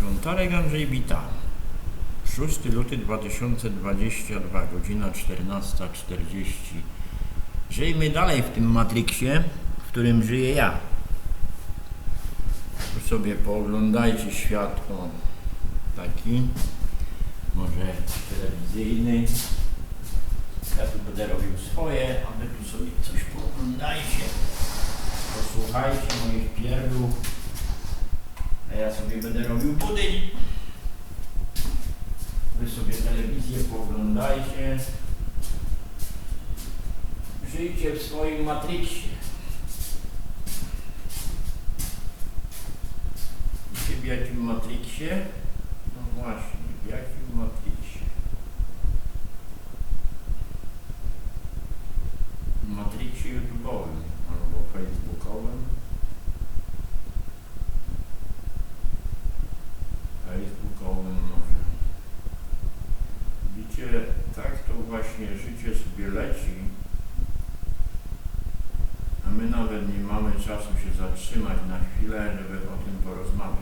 Gontarek Andrzej Bita. 6 luty 2022, godzina 14.40. Żyjmy dalej w tym Matrixie, w którym żyję ja. Tu sobie pooglądajcie świat o, taki, może telewizyjny. Ja tu będę robił swoje, a wy tu sobie coś pooglądajcie. Posłuchajcie moich pierdół. Ja sobie będę robił pudyń. Wy sobie telewizję pooglądajcie. Żyjcie w swoim Matrixie. Żyjcie w jakim Matrixie? No właśnie, w jakim Matrixie? W Matrixie YouTube'owym albo. Facebookowym może. Widzicie, tak to właśnie życie sobie leci, a my nawet nie mamy czasu się zatrzymać na chwilę, żeby o tym porozmawiać.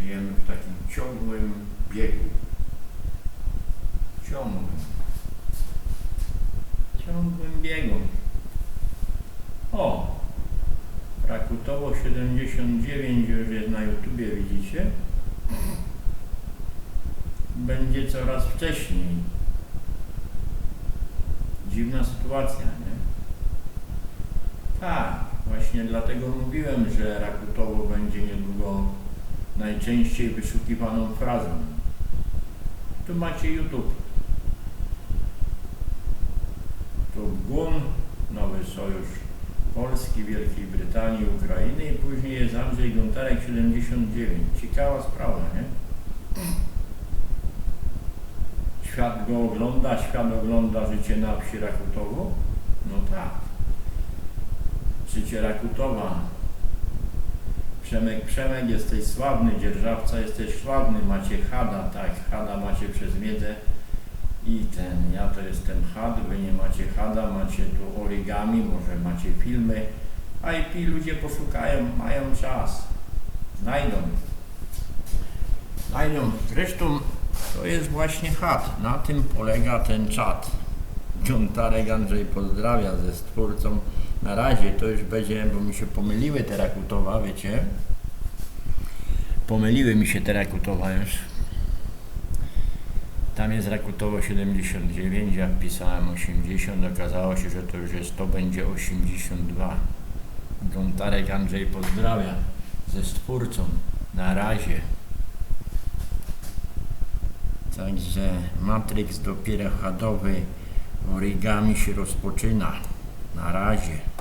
Żyjemy w takim ciągłym biegu. Ciągłym. Ciągłym biegu. O! Rakutowo 79 już jest na YouTubie, widzicie? Będzie coraz wcześniej. Dziwna sytuacja, nie? Tak, właśnie dlatego mówiłem, że Rakutowo będzie niedługo najczęściej wyszukiwaną frazą. Tu macie YouTube. Tu GUN, Nowy Sojusz Polski, Wielkiej Brytanii, Ukrainy i później jest Andrzej Gontarek 79. Ciekawa sprawa, nie? Świat go ogląda, świat ogląda życie na wsi Rakutowo? No tak. Życie Rakutowa. Przemek, Przemek, jesteś sławny, dzierżawca, jesteś sławny, macie Hada, tak, Hada macie przez miedzę i ten, ja to jestem Had, wy nie macie Hada, macie tu origami, może macie filmy, IP ludzie poszukają, mają czas, znajdą. Znajdą, zresztą to jest właśnie Had, na tym polega ten czat. Gontarek Andrzej pozdrawia ze stwórcą. Na razie to już będzie, bo mi się pomyliły te rakutowa, wiecie? Pomyliły mi się te rakutowa już. Tam jest rakutowo 79, ja wpisałem 80, okazało się, że to już jest, to będzie 82. Gontarek Andrzej pozdrawia ze stwórcą. Na razie. Także Matrix dopiero chadowy origami się rozpoczyna. Na razie.